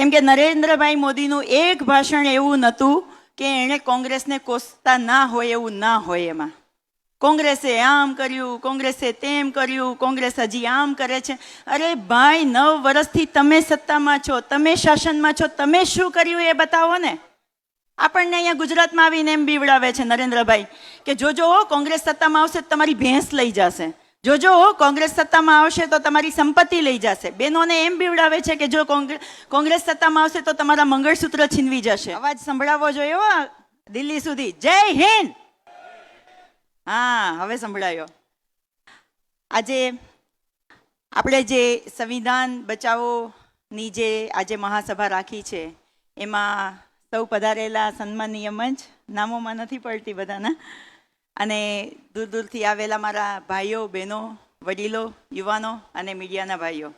કેમ કે નરેન્દ્રભાઈ મોદીનું એક ભાષણ એવું નહોતું કે એણે કોંગ્રેસને કોસતા ના હોય એવું ના હોય એમાં. કોંગ્રેસે આમ કર્યું, કોંગ્રેસે તેમ કર્યું, કોંગ્રેસ હજી આમ કરે છે. અરે ભાઈ, નવ વર્ષથી તમે સત્તામાં છો, તમે શાસનમાં છો, તમે શું કર્યું એ બતાવો ને? આપણને અહીંયા ગુજરાતમાં આવીને એમ બીવડાવે છે નરેન્દ્રભાઈ કે જોજો કોંગ્રેસ સત્તામાં આવશે તમારી ભેંસ લઈ જશે. જોજો હો, કોંગ્રેસ સત્તામાં આવશે તો તમારી સંપત્તિ લઈ જશે. બેનોને એમ બીવડાવે છે કે જો કોંગ્રેસ સત્તામાં આવશે તો તમારા મંગળસૂત્ર છીનવી જશે. અવાજ સંભળાવવો જોઈએ દિલ્હી સુધી. જય હિન્દ! હા હવે સંભળાયો. આજે આપણે જે સંવિધાન બચાવોની જે આજે મહાસભા રાખી છે એમાં સૌ પધારેલા સન્માનીય મંચ નામોમાં નથી પડતી બધાના. અને દૂર દૂરથી આવેલા મારા ભાઈઓ, બહેનો, વડીલો, યુવાનો અને મીડિયાના ભાઈઓ.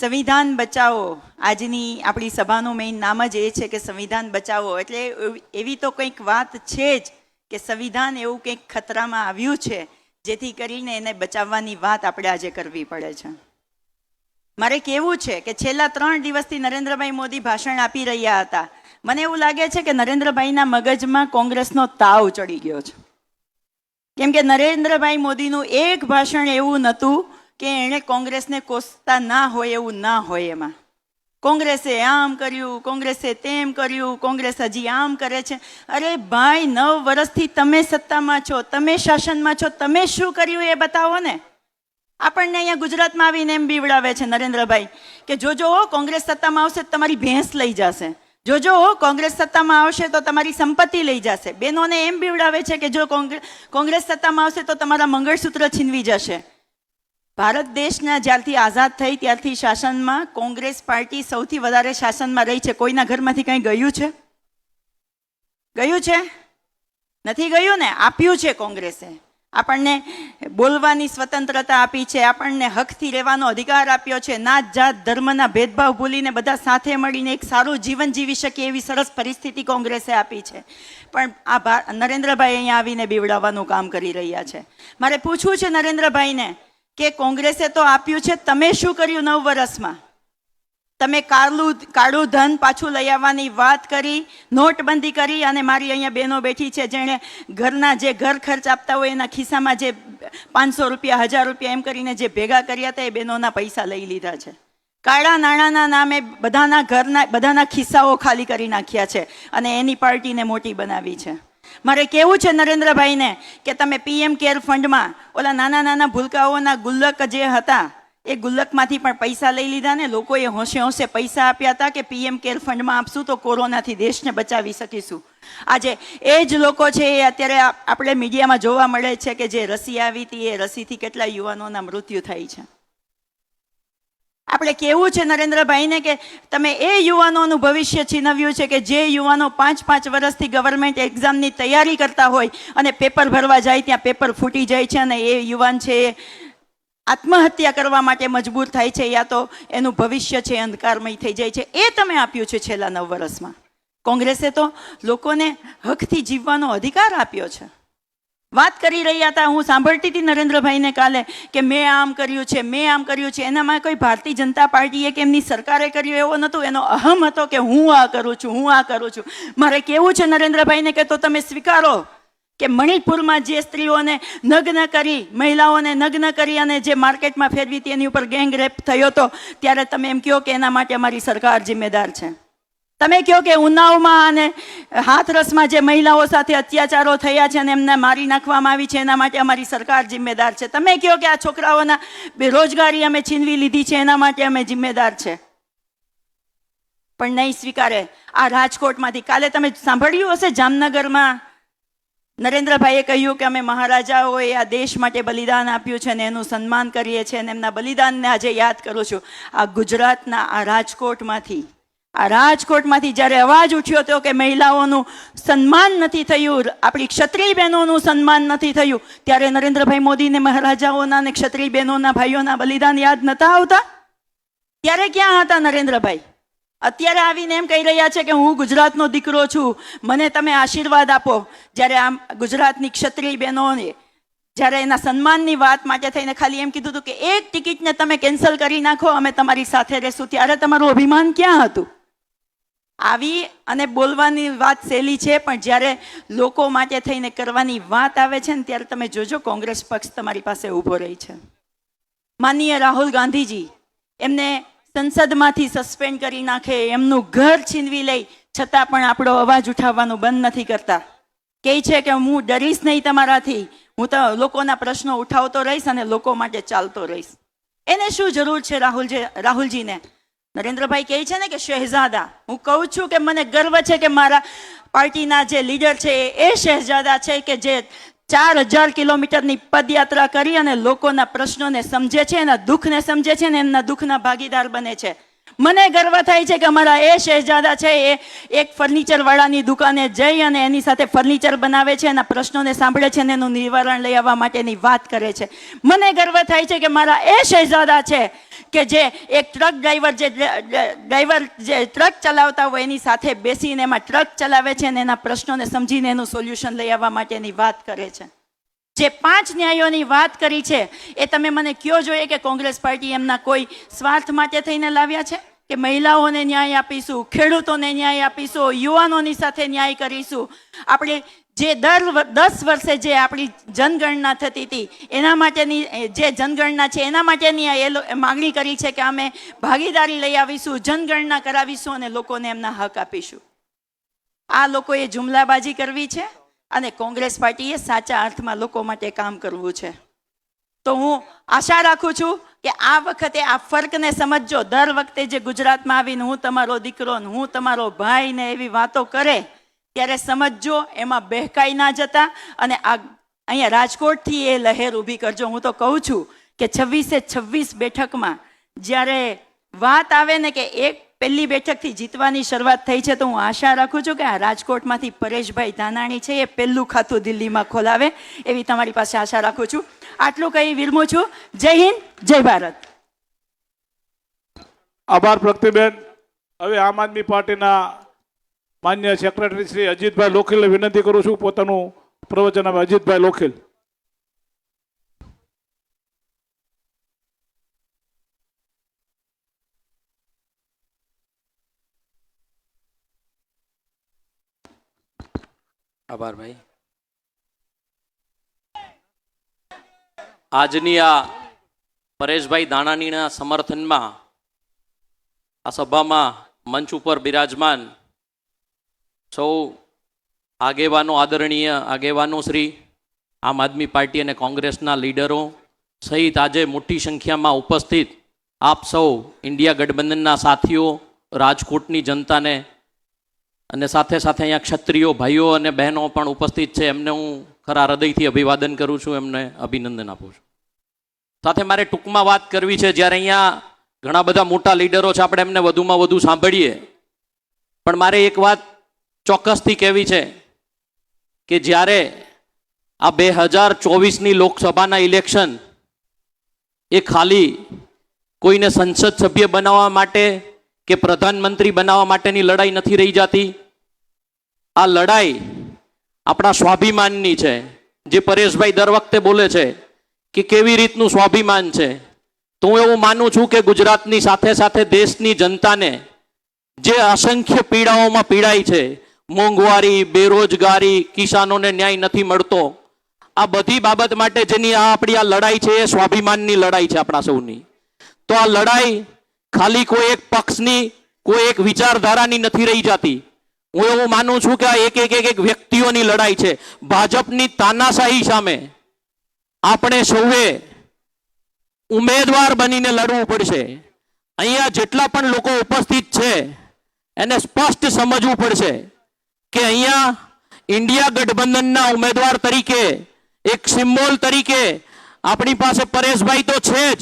સંવિધાન બચાવો. આજની આપણી સભાનું મેઇન નામ જ એ છે કે સંવિધાન બચાવો. એટલે એવી- તો કંઈક વાત છે જ કે સંવિધાન એવું કંઈક ખતરામાં આવ્યું છે, જેથી કરીને એને બચાવવાની વાત આપણે આજે કરવી પડે છે. મારે કહેવું છે કે છેલ્લા ત્રણ દિવસથી નરેન્દ્રભાઈ મોદી ભાષણ આપી રહ્યા હતા. મને એવું લાગે છે કે નરેન્દ્રભાઈના મગજમાં કોંગ્રેસનો તાવ ચડી ગયો છે. કેમ કે નરેન્દ્રભાઈ મોદીનું એક ભાષણ એવું નહોતું કે એણે કોંગ્રેસને કોસતા ના હોય એવું ના હોય એમાં. કોંગ્રેસે આમ કર્યું, કોંગ્રેસે તેમ કર્યું, કોંગ્રેસ હજી આમ કરે છે. અરે ભાઈ, નવ વર્ષથી તમે સત્તામાં છો, તમે શાસનમાં છો, તમે શું કર્યું એ બતાવો ને. આપણને અહીંયા ગુજરાતમાં આવીને એમ બીવડાવે છે નરેન્દ્રભાઈ કે જોજો કોંગ્રેસ સત્તામાં આવશે તમારી ભેંસ લઈ જશે. જોજો હો, કોંગ્રેસ સત્તામાં આવશે તો તમારી સંપત્તિ લઈ જશે. બેનોને એમ બીવડાવે છે કે જો કોંગ્રેસ સત્તામાં આવશે તો તમારા મંગળસૂત્ર છીનવી જશે. ભારત દેશના જ્યારથી આઝાદ થઈ ત્યારથી શાસનમાં કોંગ્રેસ પાર્ટી સૌથી વધારે શાસનમાં રહી છે. કોઈના ઘરમાંથી કંઈ ગયું છે? ગયું છે? નથી ગયું ને? આપ્યું છે કોંગ્રેસે. આપણને બોલવાની સ્વતંત્રતા આપી છે, આપણને હકથી રહેવાનો અધિકાર આપ્યો છે નાત જાત ધર્મના ભેદભાવ ભૂલીને બધા સાથે મળીને એક સારું જીવન જીવી શકીએ એવી સરસ પરિસ્થિતિ કોંગ્રેસે આપી છે. પણ આ નરેન્દ્રભાઈ અહીંયા આવીને બીવડાવવાનું કામ કરી રહ્યા છે. મારે પૂછવું છે નરેન્દ્રભાઈને કે કોંગ્રેસે તો આપ્યું છે, તમે શું કર્યું નવ વર્ષમાં? તમે કાળું કાળું ધન પાછું લઈ આવવાની વાત કરી, નોટબંધી કરી અને મારી અહીંયા બહેનો બેઠી છે જેણે ઘરના જે ઘર ખર્ચ આપતા હોય એના ખિસ્સામાં જે પાંચસો રૂપિયા, હજાર રૂપિયા એમ કરીને જે ભેગા કર્યા હતા એ બહેનોના પૈસા લઈ લીધા છે. કાળા નાણાંના નામે બધાના ઘરના, બધાના ખિસ્સાઓ ખાલી કરી નાખ્યા છે અને એની પાર્ટીને મોટી બનાવી છે. મારે કેવું છે નરેન્દ્રભાઈને કે તમે પીએમ કેર ફંડમાં ઓલા નાના નાના ભૂલકાઓના ગુલ્લક જે હતા એ ગુલ્લકમાંથી પણ પૈસા લઈ લીધા ને લોકોએ હોંશે હોંશે પૈસા આપ્યા હતા કે પીએમ કેર ફંડમાં આપશું તો કોરોનાથી દેશને બચાવી શકીશું. આજે એ જ લોકો છે એ અત્યારે આપણે મીડિયામાં જોવા મળે છે કે જે રસી આવી હતી, એ રસીથી કેટલા યુવાનોના મૃત્યુ થાય છે. આપણે કેવું છે નરેન્દ્રભાઈને કે તમે એ યુવાનોનું ભવિષ્ય છીનવ્યું છે કે જે યુવાનો પાંચ પાંચ વર્ષથી ગવર્મેન્ટ એક્ઝામની તૈયારી કરતા હોય અને પેપર ભરવા જાય, ત્યાં પેપર ફૂટી જાય છે અને એ યુવાન છે એ આત્મહત્યા કરવા માટે મજબૂર થાય છે યા તો એનું ભવિષ્ય છે, અંધકારમય થઈ જાય છે. એ તમે આપ્યું છે છેલ્લા નવ વર્ષમાં. કોંગ્રેસે તો લોકોને હકથી જીવવાનો અધિકાર આપ્યો છે. વાત કરી રહ્યા હતા, હું સાંભળતી હતી નરેન્દ્રભાઈને કાલે કે મેં આમ કર્યું છે, મેં આમ કર્યું છે. એનામાં કોઈ ભારતીય જનતા પાર્ટીએ કે એમની સરકારે કર્યું એવો નહોતું. એનો અહમ હતો કે હું આ કરું છું, હું આ કરું છું. મારે કેવું છે નરેન્દ્રભાઈને કે તો તમે સ્વીકારો. કે મણિપુરમાં જે સ્ત્રીઓને નગ્ન કરી, મહિલાઓને નગ્ન કરી અને જે માર્કેટમાં ફેરવી હતી, એની ઉપર ગેંગ રેપ થયો હતો, ત્યારે તમે એમ કહો કે એના માટે અમારી સરકાર જિમ્મેદાર છે. તમે કહો કે ઉનાવમાં અને હાથરસમાં જે મહિલાઓ સાથે અત્યાચારો થયા છે અને એમને મારી નાખવામાં આવી છે, એના માટે અમારી સરકાર જિમ્મેદાર છે. તમે કહો કે આ છોકરાઓના બેરોજગારી અમે છીનવી લીધી છે, એના માટે અમે જિમ્મેદાર છે. પણ નહીં સ્વીકારે. આ રાજકોટમાંથી. કાલે તમે સાંભળ્યું હશે જામનગરમાં નરેન્દ્રભાઈએ કહ્યું કે અમે મહારાજાઓએ આ દેશ માટે બલિદાન આપ્યું છે અને એનું સન્માન કરીએ છીએ અને એમના બલિદાનને આજે યાદ કરું છું. આ ગુજરાતના આ રાજકોટમાંથી આ રાજકોટમાંથી જ્યારે અવાજ ઉઠ્યો હતો કે મહિલાઓનું સન્માન નથી થયું, આપણી ક્ષત્રિય બહેનોનું સન્માન નથી થયું, ત્યારે નરેન્દ્રભાઈ મોદીને મહારાજાઓના અને ક્ષત્રિય બહેનોના ભાઈઓના બલિદાન યાદ નતા આવતા? ત્યારે ક્યાં હતા નરેન્દ્રભાઈ? અત્યારે આવીને એમ કહી રહ્યા છે કે હું ગુજરાતનો દીકરો છું. મને તમે આશીર્વાદ આપો. જ્યારે આમ ગુજરાતની ક્ષત્રિય બહેનોને, જ્યારે એના સન્માનની વાત માટે થઈને ખાલી એમ કીધું હતું કે એક ટિકિટને તમે કેન્સલ કરી નાખો, અમે તમારી સાથે રહેશું. ત્યારે તમારું અભિમાન ક્યાં હતું? આવી અને બોલવાની વાત સહેલી છે, પણ જ્યારે લોકો માટે થઈને કરવાની વાત આવે છે ને, ત્યારે તમે જોજો કોંગ્રેસ પક્ષ તમારી પાસે ઊભો રહી છે. માનનીય રાહુલ ગાંધીજી, એમને સંસદમાંથી સસ્પેન્ડ કરી નાખે, એમનું ઘર છીનવી લઈ છતાં પણ આપણો અવાજ ઉઠાવવાનું બંધ નથી કરતા. કહે છે કે હું ડરીશ નહીં તમારાથી. હું તો લોકોના પ્રશ્નો ઉઠાવતો રહીશ અને લોકો માટે ચાલતો રહીશ. એને શું જરૂર છે રાહુલજી રાહુલજીને? નરેન્દ્રભાઈ કહે છે ને કે શહેજાદા હું કહું છું કે મને ગર્વ છે કે મારા પાર્ટીના જે લીડર છે એ શહેજાદા છે કે જે ચાર હજાર કિલોમીટરની પદયાત્રા કરી અને લોકોના પ્રશ્નોને સમજે છે, એના દુઃખને સમજે છે ને એમના દુઃખના ભાગીદાર બને છે. મને ગર્વ થાય છે કે અમારા એ શહેજાદા છે, એ એક ફર્નિચર વાળાની દુકાને જઈ અને એની સાથે ફર્નિચર બનાવે છે એના પ્રશ્નોને સાંભળે છે અને એનું નિવારણ લઈ આવવા માટેની વાત કરે છે. મને ગર્વ થાય છે કે મારા એ શહેજાદા છે કે જે એક ટ્રક ડ્રાઈવર જે ડ્રાઈવર જે ટ્રક ચલાવતા હોય એની સાથે બેસીને એમાં ટ્રક ચલાવે છે અને એના પ્રશ્નોને સમજીને એનું સોલ્યુશન લઈ આવવા માટેની વાત કરે છે. જે પાંચ ન્યાયોની વાત કરી છે, એ તમે મને કયો જોઈએ કે કોંગ્રેસ પાર્ટી એમના કોઈ સ્વાર્થ માટે થઈને લાવ્યા છે? કે મહિલાઓને ન્યાય આપીશું, ખેડૂતોને ન્યાય આપીશું, યુવાનોની સાથે ન્યાય કરીશું? આપણે જે દર દસ વર્ષે જે આપણી જનગણના થતી હતી, એના માટેની જે જનગણના છે, એના માટેની એ માગણી કરી છે કે અમે ભાગીદારી લઈ આવીશું, જનગણના કરાવીશું અને લોકોને એમના હક આપીશું. આ લોકોએ જુમલાબાજી કરવી છે? અને કોંગ્રેસ પાર્ટીએ સાચા અર્થમાં લોકો માટે કામ કરવું છે. તો હું આશા રાખું છું કે આ વખતે આ ફર્કને સમજજો. દર વખતે જે ગુજરાતમાં આવીને હું તમારો દીકરો ને હું તમારો ભાઈ ને એવી વાતો કરે, ત્યારે સમજજો એમાં બહેકાઈ ના જતા અને આ અહીંયા રાજકોટથી એ લહેર ઊભી કરજો. હું તો કહું છું કે છવ્વીસે છવ્વીસ બેઠકમાં જ્યારે વાત આવે ને કે એક પહેલી બેઠકથી જીતવાની શરૂઆત થઈ છે તો હું આશા રાખું છું કે આ રાજકોટમાંથી પરેશભાઈ ધાનાણી છે એ પહેલું ખાતું દિલ્હીમાં ખોલાવે એવી તમારી પાસે આશા રાખું છું. આટલું કહી વિરમું છું. જય હિન્દ, જય ભારત. આભાર પ્રગતિબેન. હવે આમ આદમી પાર્ટીના માન્ય સેક્રેટરી શ્રી અજીતભાઈ લોખીલને વિનંતી કરું છું પોતાનું પ્રવચન આપે. અજીતભાઈ લોખીલ. આભાર ભાઈ. આજની આ પરેશભાઈ દાણાનીના સમર્થનમાં આ સભામાં મંચ ઉપર બિરાજમાન સૌ આગેવાનો, આદરણીય આગેવાનો શ્રી આમ આદમી પાર્ટી અને કોંગ્રેસના લીડરો સહિત આજે મોટી સંખ્યામાં ઉપસ્થિત આપ સૌ ઇન્ડિયા ગઠબંધનના સાથીઓ, રાજકોટની જનતાને અને સાથે સાથે અહીંયા ક્ષત્રિયો ભાઈઓ અને બહેનો પણ ઉપસ્થિત છે. એમને હું ખરા હૃદયથી અભિવાદન કરું છું, એમને અભિનંદન આપું છું. સાથે મારે ટૂંકમાં વાત કરવી છે, જ્યારે અહીંયા ઘણા બધા મોટા લીડરો છે, આપણે એમને વધુમાં વધુ સાંભળીએ. પણ મારે એક વાત ચોક્કસથી કહેવી છે કે જ્યારે આ બે હજાર ચોવીસની લોકસભાના ઇલેક્શન એ ખાલી કોઈને સંસદ સભ્ય બનાવવા માટે કે પ્રધાનમંત્રી બનાવવા માટેની લડાઈ નથી રહી જતી? આ લડાઈ આપણા સ્વાભિમાનની છે. જે પરેશભાઈ દર વખતે બોલે છે કે કેવી રીતનું સ્વાભિમાન છે. તો હું એવું માનું છું કે ગુજરાતની સાથે સાથે દેશની જનતાને જે અસંખ્ય પીડાઓમાં પીડાય છે, મોંઘવારી, બેરોજગારી, કિસાનોને ન્યાય નથી મળતો, આ બધી બાબત માટે જેની આ આપણી આ લડાઈ છે એ સ્વાભિમાનની લડાઈ છે આપણા સૌની. તો આ લડાઈ ખાલી કોઈ એક પક્ષની, કોઈ એક વિચારધારાની નથી રહી જતી. હું એવું માનું છું કે આ એક એક એક વ્યક્તિઓની લડાઈ છે. ભાજપની તાનાશાહી સામે આપણે સૌએ ઉમેદવાર બનીને લડવું પડશે. અહીંયા જેટલા પણ લોકો ઉપસ્થિત છે, એને સ્પષ્ટ સમજવું પડશે કે અહીંયા ઇન્ડિયા ગઠબંધનના ઉમેદવાર તરીકે, એક સિમ્બોલ તરીકે આપણી પાસે પરેશભાઈ તો છે જ.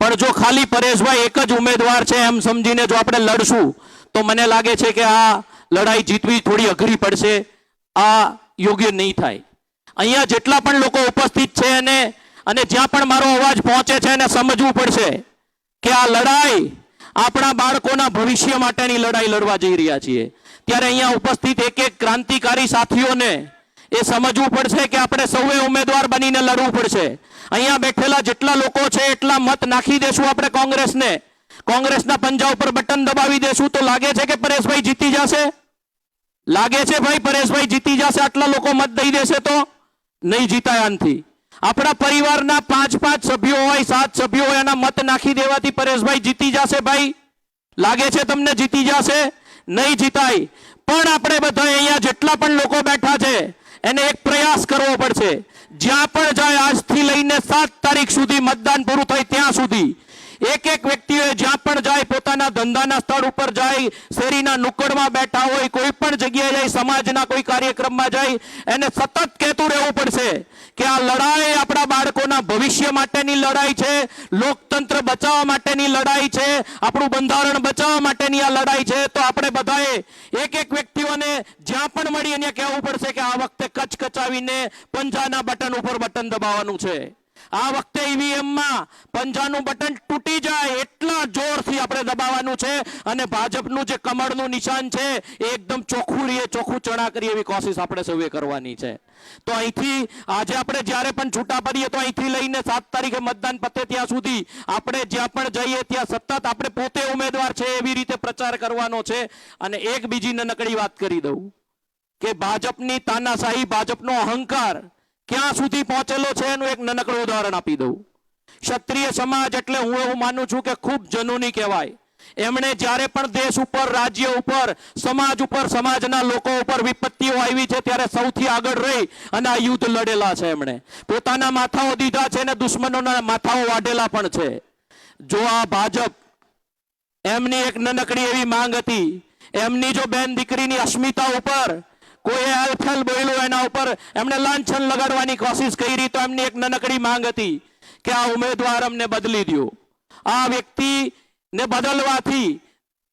પણ જો ખાલી પરેશભાઈ એક જ ઉમેદવાર છે એમ સમજીને જો આપણે લડશું, તો મને લાગે છે કે આ લડાઈ જીતવી થોડી અઘરી પડશે. આ યોગ્ય નહીં થાય. અહીંયા જેટલા પણ લોકો ઉપસ્થિત છે અને અને જ્યાં પણ મારો અવાજ પહોંચે છે એને સમજવું પડશે કે આ લડાઈ આપણા બાળકોના ભવિષ્ય માટેની લડાઈ લડવા જઈ રહ્યા છીએ. ત્યારે અહીંયા ઉપસ્થિત એક એક ક્રાંતિકારી સાથીઓને એ સમજવું પડશે કે આપણે સૌએ ઉમેદવાર બનીને લડવું પડશે. અહીંયા બેઠેલા જેટલા લોકો છે એટલા મત નાખી દેશું આપણે કોંગ્રેસને. કોંગ્રેસના પંજા ઉપર બટન દબાવી દેશું તો લાગે છે કે પરેશભાઈ જીતી જશે? લાગે છે ભાઈ પરેશભાઈ જીતી જશે? આટલા લોકો મત દઈ દેશે તો? નહીં જીતાય આનથી. આપણા પરિવારના પાંચ પાંચ સભ્યો હોય, સાત સભ્યો હોય એના મત નાખી દેવાથી પરેશભાઈ જીતી જશે ભાઈ? લાગે છે તમને જીતી જશે? નહીં જીતાય. પણ આપણે બધા અહીંયા જેટલા પણ લોકો બેઠા છે એને એક પ્રયાસ કરવો પડશે. જ્યાં પણ જાય આજથી લઈને સાત તારીખ સુધી મતદાન પૂરું થાય ત્યાં સુધી એક એક વ્યક્તિએ જ્યાં પણ જાય, પોતાના ધંધાના સ્થળ ઉપર જાય, શેરીના નુક્કડમાં બેઠા હોય, કોઈ પણ જગ્યાએ જાય, સમાજના કોઈ કાર્યક્રમમાં જાય, એને સતત કહેતું રહેવું પડશે કે આ લડાઈ આપણા બાળકોના ભવિષ્ય માટેની લડાઈ છે, લોકતંત્ર બચાવવા માટેની લડાઈ છે, આપણું બંધારણ બચાવવા માટેની આ લડાઈ છે. તો આપણે બધાએ એક એક વ્યક્તિઓને જ્યાં પણ મળી એને કહેવું પડશે કે આ વખતે કચ્છ કચાવીને પંજાના બટન ઉપર બટન દબાવવાનું છે. આ વખતે ઈવીએમમાં પંજાનું બટન તૂટી જાય એટલા જોરથી આપણે દબાવવાનું છે અને ભાજપનું જે કમળનું નિશાન છે એ એકદમ ચોખ્ખું રહીએ ચોખ્ખું ચણા કરીએ એવી કોશિશ આપણે સૌએ કરવાની છે. તો અહીંથી આજે આપણે જ્યારે પણ છૂટા પડીએ તો અહીંથી લઈને સાત તારીખે મતદાન પતે ત્યાં સુધી આપણે જ્યાં પણ જઈએ ત્યાં સતત આપણે પોતે ઉમેદવાર છે એવી રીતે પ્રચાર કરવાનો છે. અને એક બીજી નાનકડી વાત કરી દઉં કે ભાજપની તાનાશાહી, ભાજપનો અહંકાર ક્યાં સુધી પહોંચેલો છે એનું એક નાનકડું ઉદાહરણ આપી દઉં. ક્ષત્રિય સમાજ એટલે હું એવું માનું છું કે ખૂબ જનૂની કહેવાય. એમણે જ્યારે પણ દેશ ઉપર, રાજ્ય ઉપર, સમાજ ઉપર, સમાજના લોકો ઉપર વિપત્તિઓ આવી છે ત્યારે સૌથી આગળ રહી અને આ યુદ્ધ લડેલા છે એમણે. પોતાના માથાઓ દીધા છે અને દુશ્મનોના માથાઓ વાઢેલા પણ છે. જો આ ભાજપ એમની એક નાનકડી એવી માંગ હતી, એમની જો બેન દીકરીની અસ્મિતા ઉપર કોઈ અલફેલ બોલ્યું એના ઉપર એમણે લાંછન લગાડવાની કોશિશ કરી તો એમની એક નાનકડી માંગ હતી કે આ ઉમેદવાર અમને બદલી દો આ વ્યક્તિને બદલવાથી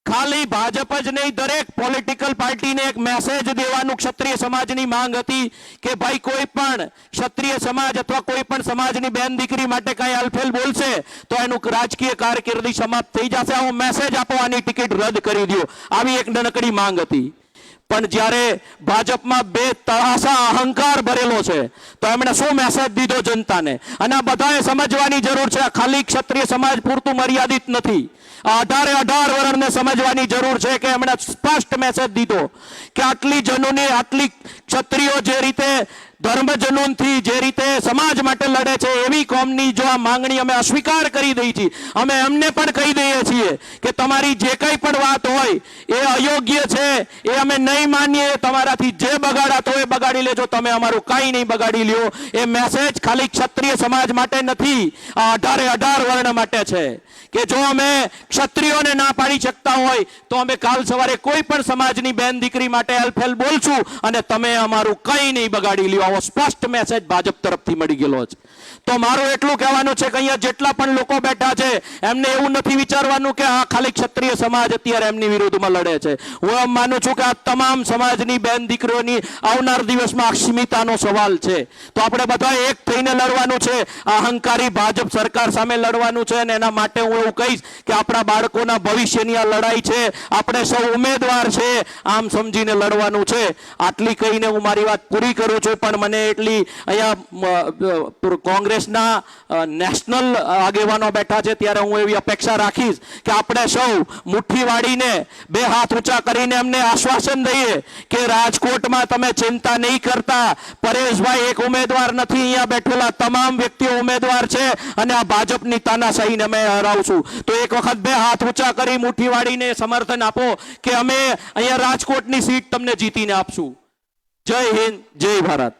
ખાલી ભાજપ જ નહીં, દરેક પોલિટિકલ પાર્ટીને એક મેસેજ દેવાનું ક્ષત્રિય સમાજની માંગ હતી કે ભાઈ કોઈ પણ ક્ષત્રિય સમાજ અથવા કોઈ પણ સમાજની બેન દીકરી માટે કાંઈ અલફેલ બોલશે તો એનું રાજકીય કારકિર્દી સમાપ્ત થઈ જશે. આવો મેસેજ આપવાની ટિકિટ રદ કરી દો આવી એક નાનકડી માંગ હતી. પણ જ્યારે ભાજપમાં બે તળાસા અહંકાર ભરેલો છે, તો એમણે શું મેસેજ દીધો જનતાને? અને આ બધાએ સમજવાની જરૂર છે ખાલી ક્ષત્રિય સમાજ પૂરતું મર્યાદિત નથી. આ અઢારે અઢાર વર્ણને સમજવાની જરૂર છે કે એમણે સ્પષ્ટ મેસેજ દીધો કે આટલી જનોની, આટલી ક્ષત્રિયો જે રીતે ધર્મ જનૂનથી જે રીતે સમાજ માટે લડે છે, એવી કોમની જો આ માંગણી અમે અસ્વીકાર કરી દઈ છીએ. અમે એમને પણ કહી દઈએ છીએ કે તમારી જે કંઈ પણ વાત હોય, એ અયોગ્ય છે, એ અમે નહીં માનીએ, તમારાથી જે બગાડાતો એ બગાડી લેજો, તમે અમારું કાંઈ નહીં બગાડી લ્યો. એ મેસેજ ખાલી ક્ષત્રિય સમાજ માટે નથી, આ અઢારે અઢાર વર્ણ માટે છે. કે જો અમે ક્ષત્રિયોને ના પાડી શકતા હોય, તો અમે કાલ સવારે કોઈ પણ સમાજની બેન દીકરી માટે અલફેલ બોલશું અને તમે અમારું કંઈ નહીં બગાડી લ્યો. આવો સ્પષ્ટ મેસેજ ભાજપ તરફથી મળી ગયેલો છે. તો મારું એટલું કહેવાનું છે કે અહીંયા જેટલા પણ લોકો બેઠા છે, એમને એવું નથી વિચારવાનું કે આ ખાલી ક્ષત્રિય સમાજ અત્યારે એમની વિરુદ્ધમાં લડે છે. હું એમ માનું છું કે આ તમામ સમાજની બેન દીકરીઓની આવનાર દિવસમાં અક્ષમિતાનો સવાલ છે. તો આપણે બધા એક થઈને લડવાનું છે, અહંકારી ભાજપ સરકાર સામે લડવાનું છે અને એના માટે હું એવું કહીશ કે આપણા બાળકોના ભવિષ્યની આ લડાઈ છે, આપણે સૌ ઉમેદવાર છે, આમ સમજીને લડવાનું છે. આટલી કહીને હું મારી વાત પૂરી કરું છું, પણ મને એટલી અહીંયા કોંગ્રેસના નેશનલ આગેવાનો બેઠા છે, ત્યારે હું એવી અપેક્ષા રાખીશ કે આપણે સૌ મુઠ્ઠી વાળીને બે હાથ ઊંચા કરીને એમને આશ્વાસન દઈએ કે રાજકોટમાં તમે ચિંતા નહીં કરતા. પરેશભાઈ એક ઉમેદવાર નથી, અહીંયા બેઠેલા તમામ વ્યક્તિઓ ઉમેદવાર છે અને આ ભાજપની તાનાશાહીને અમે હરાવશું. તો એક વખત બે હાથ ઊંચા કરી મુઠ્ઠી વાળીને સમર્થન આપો કે અમે અહીંયા રાજકોટની સીટ તમને જીતીને આપશું. જય હિન્દ, જય ભારત.